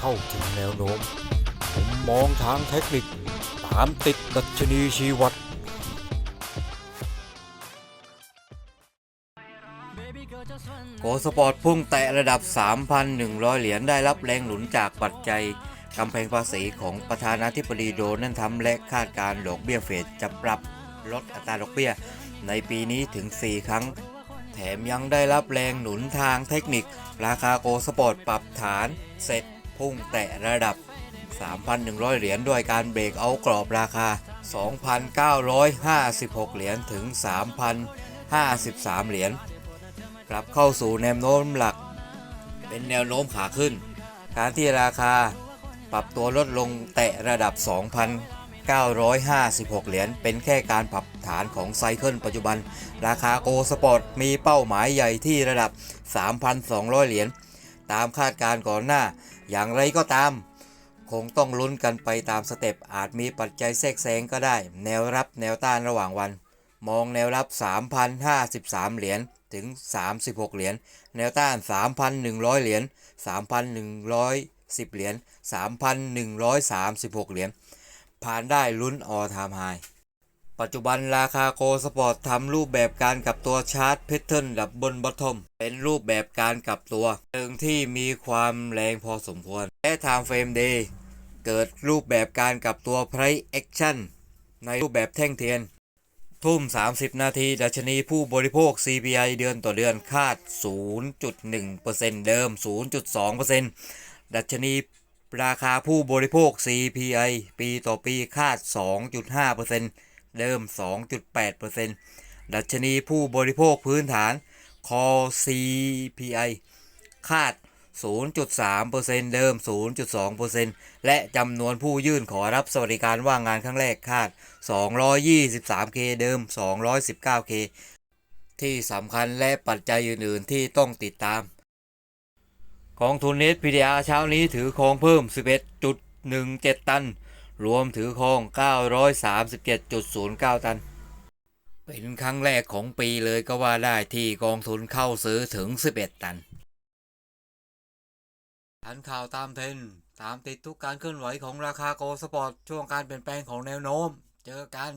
เข้าถึงแนวโน้ม ผมมองทางเทคนิค ตามติดดัชนีชีวัตโกสปอร์ตพุ่งแตะระดับ 3,100 เหรียญได้รับแรงหนุนจากปัจจัยกำแพงภาษีของประธานาธิบดีโดนัลด์ทรัมป์และคาดการดอกเบี้ยเฟดจะปรับลดอัตราดอกเบี้ย ในปีนี้ถึง 4 ครั้ง แถมยังได้รับแรงหนุนทางเทคนิค ราคาโกสปอร์ตปรับฐานเสร็จ พุ่งแตะระดับ 3,100 เหรียญด้วยการเบรกเอากรอบราคา 2,956 เหรียญถึง 3,053 เหรียญกลับเข้าสู่แนวโน้มหลัก เป็นแนวโน้มขาขึ้น การที่ราคาปรับตัวลดลงแตะระดับ 2,956 เหรียญ เป็นแค่การปรับฐานของไซเคิลปัจจุบัน ราคาโกสปอร์ตมีเป้าหมายใหญ่ที่ระดับ 3,200 เหรียญ ตามคาดการณ์ก่อนหน้า อย่างไรก็ตาม คงต้องลุ้นกันไปตามสเต็ปอาจมีปัจจัยแทรกแซงก็ได้ แนวรับแนวต้านระหว่างวัน มองแนวรับ 3,053 เหรียญถึง 36 เหรียญแนวต้าน 3,100 เหรียญ3,110 เหรียญ3,136 เหรียญผ่านได้ลุ้นออทามไฮ ปัจจุบันราคาโกสปอร์ตทำรูปแบบการกลับตัวชาร์ตแพทเทิร์นดับบนบอททอมเป็นรูปแบบการกลับตัวเชิงที่มีความแรงพอสมควร และ Time Frame Day เกิดรูปแบบการกลับตัว Price Action ในรูปแบบแท่งเทียน ทุ่ม 30 นาที ดัชนีผู้บริโภค CPI เดือนต่อเดือนคาด 0.1%เดิม 0.2%ดัชนีราคาผู้บริโภค CPI ปีต่อปีคาด 2.5% เดิม 2.8%ดัชนีผู้บริโภคพื้นฐาน Core CPI คาด 0.3%เดิม 0.2%และจำนวนผู้ยื่นขอรับสวัสดิการว่างงานครั้งแรกคาด 223K เดิม 219K ที่สำคัญและปัจจัยอื่น ๆ ที่ต้องติดตามกองทุนเนสพีดีอาเช้านี้ถือครองเพิ่ม 11.17 ตัน รวมถือครอง 937.09 ตัน เป็นครั้งแรกของปีเลยก็ว่าได้ที่กองทุนเข้าซื้อถึง 11 ตันทันข่าวตามเทรนตามติดทุกการเคลื่อนไหวของราคาโกลสปอร์ตช่วงการเปลี่ยนแปลงของแนวโน้ม เจอกัน